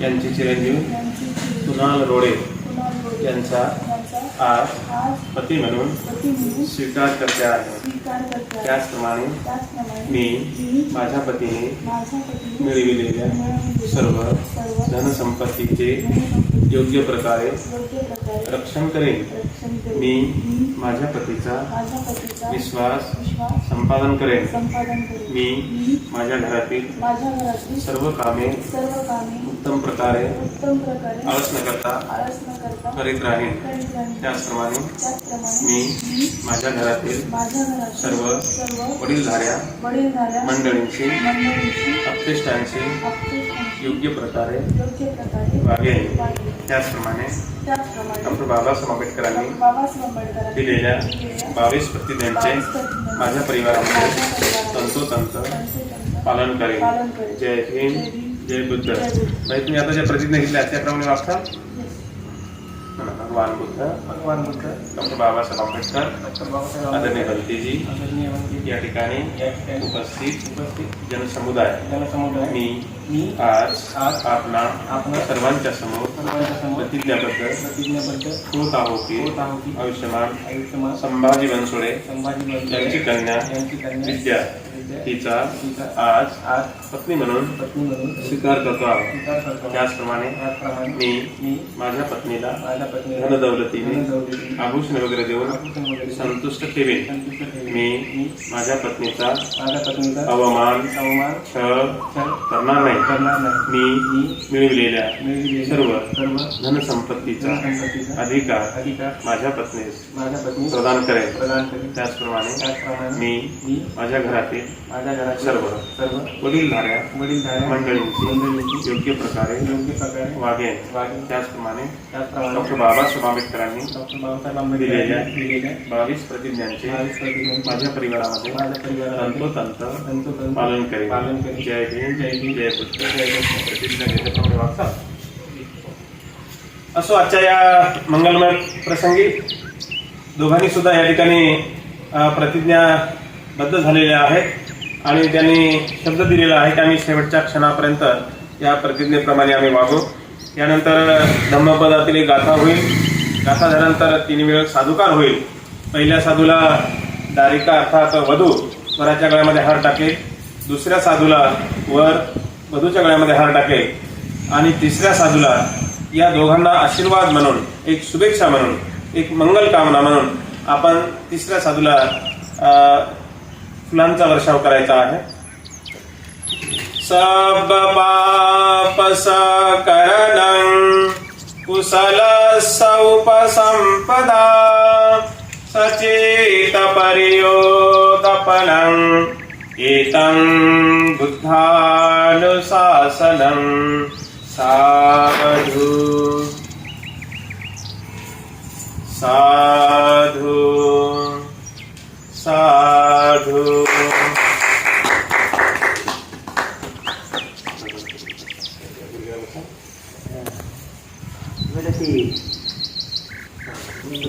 यांचे चिरंजीव सुनाल कुणाल रोडे. यांचा आज पती म्हणून स्वीकार करते आहे. त्याचप्रमाणे मी माझ्या पतीने मिळविलेल्या सर्व धनसंपत्तीचे योग्य प्रकारे रक्षण करेन. मी माझ्या पतीचा विश्वास संपादन करेन. मी माझ्या घरातील सर्व कामे उत्तम प्रकारे आळस न करता करता राहीन. त्याचप्रमाणे मी माझ्या घरातील सर्व वडीलधाऱ्या अपतेष्टांची अपतेष्टांची योग्य प्रकारे वागेन. त्याचप्रमाणे डॉक्टर बाबासाहेब आंबेडकरांनी दिलेल्या बावीस प्रतिज्ञांचे माझ्या परिवारामध्ये तंतोतंत पालन करेन. जय भीम जय बुद्ध तुम्ही आता ज्या प्रतिज्ञा घेतल्या त्याप्रमाणे Yes. भगवान बुद्ध भगवान बुद्ध डॉक्टर बाबासाहेब आंबेडकर डॉक्टर बाबासाहेब आदरणीय भंतीजी आदरणीय वंदे या ठिकाणी या ठिकाणी उपस्थित उपस्थित जनसमुदाय. जनसमुदाय. मी मी आज आज आपणा आपणा सर्वांच्या समोर सर्वांच्या समोर प्रतिज्ञाबद्दल प्रतिज्ञाबद्ध होत आहो की होत आहो की आयुष्यमान आयुष्यमान संभाजी बनसोडे संभाजी यांची कन्या यांची कन्या विद्या तिचा हिचा आज आज पत्नी म्हणून पत्नी म्हणून स्वीकार करतो आहोत. स्वीकार करतो त्याचप्रमाणे त्याचप्रमाणे मी मी माझ्या पत्नीला माझ्या पत्नी धनदौलतीने धनदौलतीने आभूषण वगैरे देऊन वगैरे संतुष्ट ठेवेन. संतुष्ट ठेवेन. मी माझ्या पत्नीचा माझ्या पत्नीचा अवमान अवमान छळ छळ करणार नाही. करणार नाही मी मी मिळविलेल्या मिळविलेले सर्व सर्व धनसंपत्तीचा संपत्तीचा अधिकार अधिकार माझ्या पत्नीस माझ्या पत्नी प्रदान करेन. प्रदान करेन त्याचप्रमाणे त्याचप्रमाणे मी मी माझ्या घरातील माझ्या घरात सर्व सर्व वडीलधाऱ्या वडीलधाऱ्या मंडळींची मंडळींची योग्य प्रकारे योग्य प्रकारे. त्याचप्रमाणे त्याचप्रमाणे डॉक्टर बाबासाहेब आंबेडकरांनी डॉक्टर बाबासाहेब आंबेडकर दिलेल्या बावीस प्रतिज्ञांचे बावीस माझ्या परिवारामध्ये माझ्या परिवारामध्ये तंतोतंत तंतोतंत पालन करेन पालन करेन. जय जय भीम. जय जय. प्रतिज्ञा घेतल्याप्रमाणे वागतात असो आजच्या या मंगलमय प्रसंगी दोघांनी सुद्धा या ठिकाणी प्रतिज्ञाबद्ध झालेल्या आहेत आणि त्यांनी शब्द दिलेला आहे की आम्ही शेवटच्या क्षणापर्यंत या प्रतिज्ञेप्रमाणे आम्ही वागू. यानंतर धम्मपदातील एक गाथा होईल. गाथा झाल्यानंतर तीन वेळ साधुकार होईल. पहिल्या साधूला दारिका अर्थात वधू वराच्या गळ्यामध्ये हार टाकेल दुसऱ्या साधूला वर वधूच्या गळ्यामध्ये हार टाकेल आणि तिसऱ्या साधूला या दोघांना आशीर्वाद म्हणून एक शुभेच्छा म्हणून एक मंगल कामना म्हणून आपण तिसऱ्या साधूला फुलांचा वर्षाव करायचा आहे. सब पाप सकरणं कुशल सौपसंपदा सचेत एतं बुद्धानुशासनं साधु